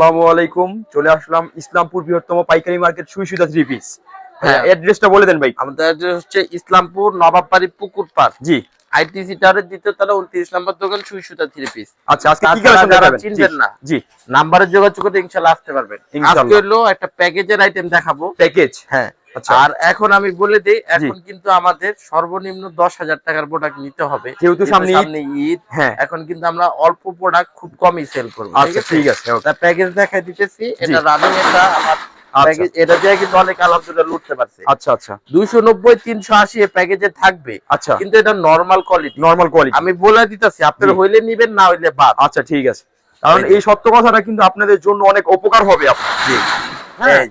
আসসালামু আলাইকুম। চলে আসলাম ইসলামপুর বৃহত্তম পাইকারি মার্কেট সুই সুতা থ্রি পিস হ্যাঁ। অ্যাড্রেসটা বলে দেন ভাই। আমাদের অ্যাড্রেস হচ্ছে ইসলামপুর নবাববাড়ি পুকুর পাড়। জি। আইটিসি টাওয়ারের দ্বিতীয় তারা উনত্রিশ নম্বর দোকান সুই সুতা থ্রি পিস আচ্ছা আজকে কি কালেকশন চিনবেন না। জি। নাম্বারে যোগাযোগ করে ইনশাল্লাহ আসতে পারবেন। আজকে হলো একটা প্যাকেজের আইটেম দেখাবো। প্যাকেজ হ্যাঁ। আর এখন আমি বলে দিই এখন কিন্তু আমাদের সর্বনিম্ন দশ হাজার টাকার প্রোডাক্ট নিতে হবে। যেহেতু সামনে ঈদ। হ্যাঁ। এখন কিন্তু আমরা অল্প প্রোডাক্ট খুব কমই সেল করব। আচ্ছা ঠিক আছে? প্যাকেজ দেখাই দিতেছি এটা রানিং এটা আমার আচ্ছা। এটা দিয়ে কিন্তু অনেক আলহামদুলিল্লাহ লুটতে পারছে। আচ্ছা আচ্ছা। দুইশো নব্বই তিনশো আশি প্যাকেজে থাকবে। আচ্ছা। কিন্তু এটা নর্মাল কোয়ালিটি নরমাল কোয়ালিটি আমি বলে দিতেছি আপনারা হইলে নিবেন না হইলে বাদ। আচ্ছা ঠিক আছে। কারণ এই সত্য কথাটা কিন্তু আপনাদের জন্য অনেক উপকার হবে আপনার। হ্যাঁ।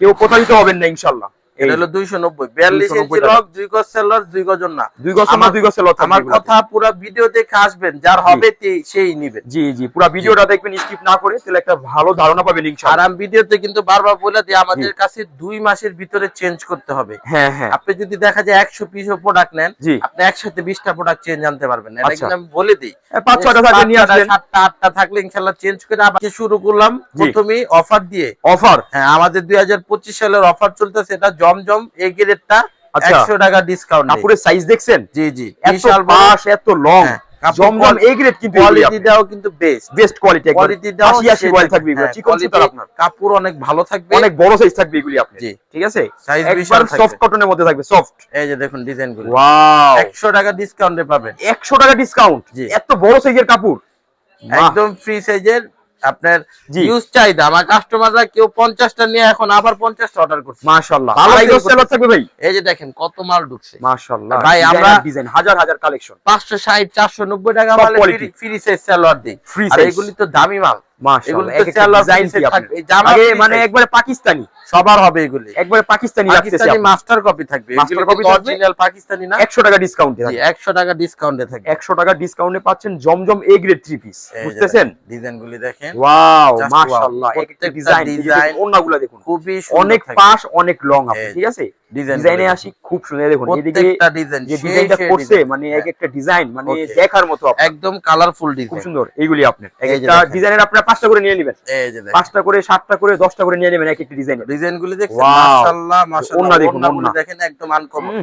কেউ প্রতারিত হবেন না ইনশাল্লাহ এটা হলো দুইশো নব্বই। বিয়াল্লিশ 290 ইঞ্চি লক দুই গজ সেলর দুই গজন না। দুই গজ আমার আমার- দুই গজ লট আমার কথা পুরো ভিডিও দেখে আসবেন যার হবে সেই নিবেন জি জি পুরো ভিডিওটা দেখবেন স্কিপ না করে তাহলে একটা ভালো ধারণা পাবেন আর আমি ভিডিওতে কিন্তু বারবার বলে দিই আমাদের কাছে দুই মাসের ভিতরে চেঞ্জ করতে হবে। হ্যাঁ হ্যাঁ। আপনি যদি দেখা যায় একশো পিস প্রোডাক্ট নেন আপনি একসাথে বিশটা প্রোডাক্ট চেঞ্জ আনতে পারবেন। এটা আচ্ছা। কিন্তু আমি বলে দিই। পাঁচ ছয়টা থাকলে নিয়ে পাঁচটা, সাতটা আটটা থাকলে চেঞ্জ করে আবার শুরু করলাম। প্রথমেই অফার দিয়ে। অফার হ্যাঁ আমাদের দুই হাজার পঁচিশ সালের অফার চলতেছে এটা জমজম এই গ্রেডটা আচ্ছা। একশো টাকা ডিসকাউন্ট কাপড়ের সাইজ দেখছেন? জি জি। এত বিশাল পাশ এত লং হ্যাঁ, জমজম এই গ্রেড কিন্তু কোয়ালিটিটাও কিন্তু বেস্ট বেস্ট কোয়ালিটি কোয়ালিটিটাও আশি আশি সেই থাকবে। থাকবে এগুলো। হ্যাঁ, চিকন সুতার আপনার। কাপড় অনেক ভালো থাকবে। অনেক বড় সাইজ থাকবে এগুলি আপনার। জি ঠিক আছে? সাইজ বিশাল সফট কটনের মধ্যে থাকবে সফট এই যে দেখুন ডিজাইনগুলো ওয়াও টাকা ডিসকাউন্টে পাবেন। 100 টাকা ডিসকাউন্ট। এত বড় সাইজের কাপড়? একদম ফ্রি সাইজের আপনার ইউজ চাহিদা। আমার কাস্টমাররা কেউ পঞ্চাশটা নিয়ে এখন আবার পঞ্চাশটা অর্ডার করছে। sell থাকবে ভাই? এই যে দেখেন কত মাল ঢুকছে। মাশাআল্লাহ। ভাই, আমরা- ডিজাইন হাজার হাজার কালেকশন পাঁচশো ষাট চারশো নব্বই টাকা মালে ফ্রি সাইজ সালোয়ার দিই। আর এগুলি তো দামি মাল। মানে একবারে পাকিস্তানি। সবার হবে এগুলি। একবারে পাকিস্তানি পাকিস্তানি মাস্টার কপি থাকবে। Master এগুলো copy কিন্তু থাকবে? অরিজিনাল পাকিস্তানি না? 100 টাকা ডিসকাউন্টে জি একশো টাকা ডিসকাউন্টে থাকবে। একশো টাকা ডিসকাউন্টে পাচ্ছেন জমজম এ গ্রেড থ্রি পিস বুঝতেছেন? ডিজাইন দেখেন। ওয়াও মাশাআল্লাহ একটা ডিজাইন ডিজাইন ওন্নাগুলো দেখুন খুবই অনেক পাশ অনেক লং আপনি ঠিক আছে? ডিজাইনে আসি খুব সুন্দর দেখুন এদিকে ডিজাইন যে ডিজাইনটা করছে মানে এক একটা ডিজাইন মানে দেখার মতো একদম কালারফুল খুব সুন্দর এইগুলি আপনার। একটা ডিজাইনের আপনারা পাঁচটা করে নিয়ে নেবেন। এই যে পাঁচটা করে সাতটা করে দশটা করে নিয়ে নেবেন এক একটা ডিজাইনের। ডিজাইন গুলি দেখছেন? মাশাআল্লাহ মাশাআল্লাহ। দেখুন, দেখেন একদম আনকমন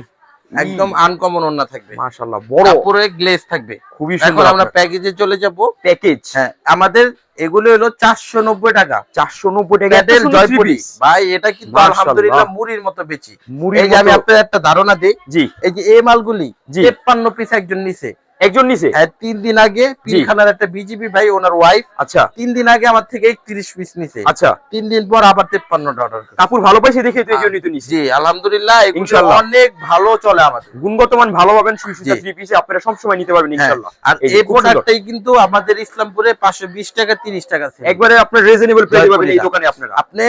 একদম আনকমন ওন্না থাকবে। মাশাআল্লাহ বড়। কাপড়ে গ্লেজ থাকবে। খুবই এখন সুন্দর আমরা প্যাকেজে চলে যাব। প্যাকেজ হ্যাঁ আমাদের এগুলো হলো চারশো নব্বই টাকা। চারশো নব্বই টাকা এত জয়পুরি। ভাই এটা কিন্তু আলহামদুলিল্লাহ মুড়ির মতো বেচি। এই যে আমি আপনার একটা ধারণা দিই। জি। এই যে এই মালগুলি জি। তেপ্পান্ন পিস একজন নিছে। একজন নিছে? হ্যাঁ তিন দিন আগে পিলখানার একটা বিজিবি ভাই ওনার ওয়াইফ আচ্ছা। তিন দিন আগে আমার থেকে পিস নিছে। আচ্ছা। তিন দিন পর আবার তেপ্পান্নটা অর্ডার কাপড় ভালো পাইছে দেখে তো এই জন্যই তো নিছি। জি আলহামদুলিল্লাহ ইনশাআল্লাহ। অনেক ভালো চলে আমাদের। গুণগত মান ভালো পাবেন সুই সুতা থ্রি পিসে আপনারা সবসময় নিতে পারবেন হ্যাঁ, ইনশাআল্লাহ আর এই। প্রোডাক্টটাই কিন্তু আমাদের ইসলামপুরে পাঁচশো বিশ টাকা তিরিশ টাকা ছিল একবারে আপনার রিজনেবল প্রাইসে পাবেন এই দোকানে আপনারা। আপনি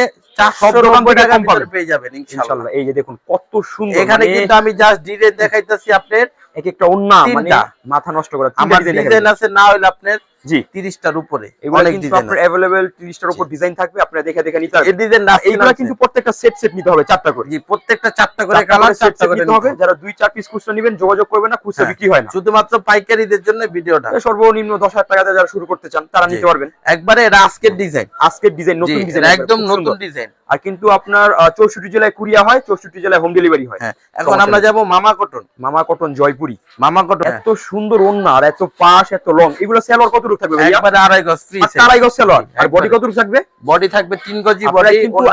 কম পাবেন। পেয়ে যাবেন ইনশাআল্লাহ এই যে দেখুন কত সুন্দর এখানে মানে কিন্তু আমি জাস্ট ডিজাইন দেখাইতেছি আপনার এক একটা ওন্না মানে মাথা নষ্ট করা আমার ডিজাইন আছে না হইলে আপনার জি তিরিশটার উপরে এগুলো অনেক কিন্তু ডিজাইন আপনার अवेलेबल 30 টার উপর ডিজাইন থাকবে আপনারা দেখে দেখে নিতে এই পারবেন ডিজাইন না এইগুলো কিন্তু প্রত্যেকটা সেট সেট নিতে হবে চারটা করে জি প্রত্যেকটা চারটা করে চারটা কালার করে সেট চারটা করে নিতে হবে যারা দুই চার পিস খুচরা নেবেন যোগাযোগ করবেন না খুচরা হ্যাঁ। বিক্রি হয় না শুধুমাত্র পাইকারিদের জন্য ভিডিওটা সর্বনিম্ন 10000 টাকাতে যারা শুরু করতে চান তারা জি। নিতে পারবেন একবারে এটা আজকের ডিজাইন আজকের ডিজাইন নতুন ডিজাইন একদম নতুন ডিজাইন আর কিন্তু আপনার আহ, 64 জেলায় কুরিয়া হয় 64 জেলায় হোম ডেলিভারি হয় হ্যাঁ এখন সমস্যা আমরা নেই। যাব মামা কটন মামা কটন জয়পুরি মামা কটন এত সুন্দর ওন্না আর এত পাশ এত লং এগুলো সেলর কত থাকবে একবারে আড়াই গজ ফ্রি তারাই গজ সেলর আর বডি একবারে। কত থাকবে? বডি থাকবে তিন গজি বডি কিন্তু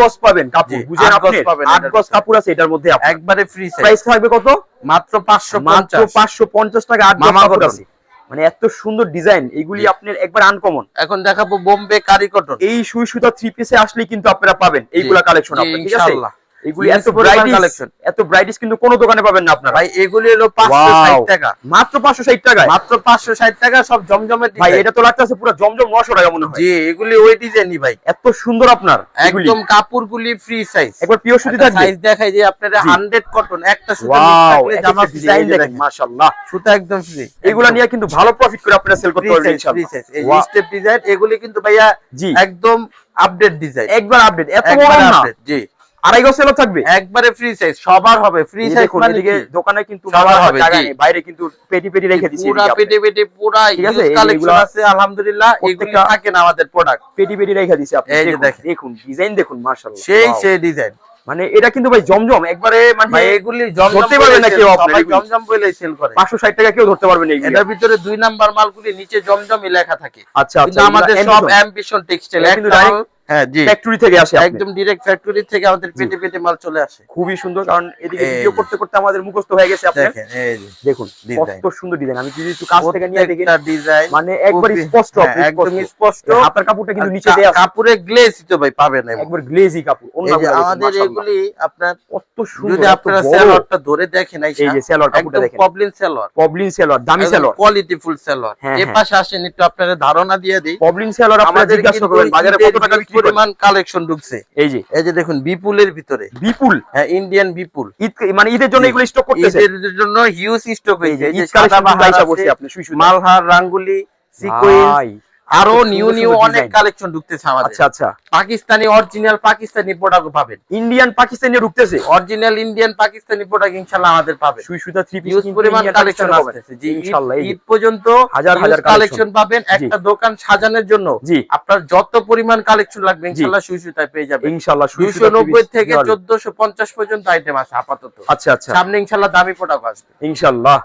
গজ। পাবেন কাপড় বুঝেন আপনি? গজ গজ কাপড় আছে এটার মধ্যে একবারে ফ্রি প্রাইস থাকবে কত? মাত্র পাঁচশো মাত্র পঞ্চাশ। পাঁচশো পঞ্চাশ টাকা আট মামা কটন। আছে। মানে এত সুন্দর ডিজাইন এগুলি। আপনার একবার আনকমন এখন দেখাবো বোম্বে কারি কটন। এই সুই সুতা থ্রি পিসে আসলে কিন্তু আপনারা পাবেন এইগুলা কালেকশন আপনার ঠিক আছে? ইনশাআল্লাহ। এগুলি এত পরিমাণ ব্রাইটিস এত ব্রাইটিস কিন্তু কোনো দোকানে পাবেন না আপনারা। ভাই এগুলি হলো! টাকা। মাত্র পাঁচশো ষাট টাকায়? মাত্র পাঁচশো ষাট টাকা সব জমজমের ভাই design। এটা তো লাগতেছে পুরো জমজম নশো টাকা মনে হয়। জি এগুলি ওই ডিজাইনই ভাই। এত সুন্দর আপনার এগুলি। একদম কাপড়গুলি ফ্রি সাইজ একবার পিওর সুতি থাকবে। সাইজ দেখাই যে আপনার জি। 100 কটন একটা সুতা ওয়াও থাকলে জামা ডিজাইন দেখেন দেখেন। মাশাআল্লাহ। সুতা একদম ফ্রি এগুলা নিয়ে কিন্তু ভালো প্রফিট করে আপনারা সেল করতে পারবেন ইনশাআল্লাহ। এই স্টেপ ডিজাইন এগুলি কিন্তু ভাইয়া একদম আপডেট ডিজাইন একবার আপডেট এত বড় না? আপডেট জি। আড়াই গজ সেলর থাকবে? একবারে ফ্রি সাইজ সবার হবে ফ্রি সাইজ মানে এদিকে দোকানে কিন্তু সবার হবে, বাইরে কিন্তু পেটি পেটি রেখে পুরা পেটে পেটে পুরা কালেকশন আছে আলহামদুলিল্লাহ এগুলি থাকে না আমাদের প্রোডাক্ট পেটি পেটি রেখে আপনি এই যে দেখুন, ডিজাইন দেখুন মাশাআল্লাহ সেই সেই ডিজাইন মানে এটা কিন্তু ভাই জমজম একবারে মানে এগুলি জমজম ধরতে পারবে না কেউ এগুলি। জমজম বলে সেল করে। পাঁচশো ষাট টাকা কেউ ধরতে পারবে না এটার ভিতরে দুই নাম্বার মালগুলি নিচে জমজমই লেখা থাকে। আচ্ছা আচ্ছা আমাদের সব অ্যাম্বিশন টেক্সটাইল এটা কিন্তু একটা direct মাল- হ্যাঁ জি। ফ্যাক্টরি থেকে আসে একদম ডিরেক্ট ফ্যাক্টরি থেকে আমাদের পেটে পেটে মাল চলে আসে। খুবই সুন্দর কারণ এদিকে ভিডিও করতে করতে আমাদের মুখস্থ হয়ে গেছে আপনার। দেখেন এই যে দেখুন কত সুন্দর ডিজাইন আমি যদি একটু কাছ থেকে নিয়ে দেখি ডিজাইন মানে একবার স্পষ্ট একদম স্পষ্ট। স্পষ্ট। কাপড়টা কিন্তু নিচে দেয়া আছে। কাপড়ে গ্লেজ তো ভাই পাবেন একবার গ্লেজি কাপড় এই অন্যগুলো যে দেখুন, আমাদের এগুলি আপনার কত সুন্দর যদি আপনারা সেলরটা ধরে দেখেন এই যে সেলর কাপড়টা দেখেন। পবলিন সেলর পবলিন সেলর দামি সেলর কোয়ালিটি ফুল সেলর হ্যাঁ, হ্যাঁ। পাশে আসেন একটু আপনারা ধারণা দিয়ে দিই। পবলিন সেলর আপনারা আমাদের জিজ্ঞাসা করবেন বাজারে কত টাকা বিক্রি করে পরিমাণ কালেকশন ঢুকছে। এই যে। এই যে দেখুন বিপুলের ভিতরে। বিপুল? হ্যাঁ ইন্ডিয়ান বিপুল। ঈদ মানে ঈদের জন্য। এগুলো স্টক করতেছে? ঈদের জন্য হিউজ স্টক হয়েছে। এই যে মালহার রাঙ্গুলি সিকোয়েন্স আরও নিউ নিউ অনেক কালেকশন ঢুকতেছে আমাদের। আচ্ছা আচ্ছা। পাকিস্তানি অরিজিনাল পাকিস্তানি প্রোডাক্ট পাবেন। ইন্ডিয়ান পাকিস্তানি ঢুকতেছে? অরিজিনাল ইন্ডিয়ান পাকিস্তানি প্রোডাক্ট ইনশাআল্লাহ আমাদের পাবে সুই সুতা থ্রি পিস পরিমাণ কালেকশন আসতেছে। জি ইনশাআল্লাহ এই ঈদ পর্যন্ত হাজার হাজার কালেকশন পাবেন। একটা দোকান সাজানোর জন্য জি। আপনার যত পরিমাণ কালেকশন লাগবে ইনশাআল্লাহ সুই সুতায় পেয়ে যাবেন। ইনশাআল্লাহ সুই দুইশো সুতা three নব্বই piece থেকে নিতে পারবেন। চোদ্দশো পঞ্চাশ পর্যন্ত আইটেম আছে আপাতত। আচ্ছা আচ্ছা। সামনে ইনশাআল্লাহ দামি প্রোডাক্ট আসবে। ইনশাআল্লাহ।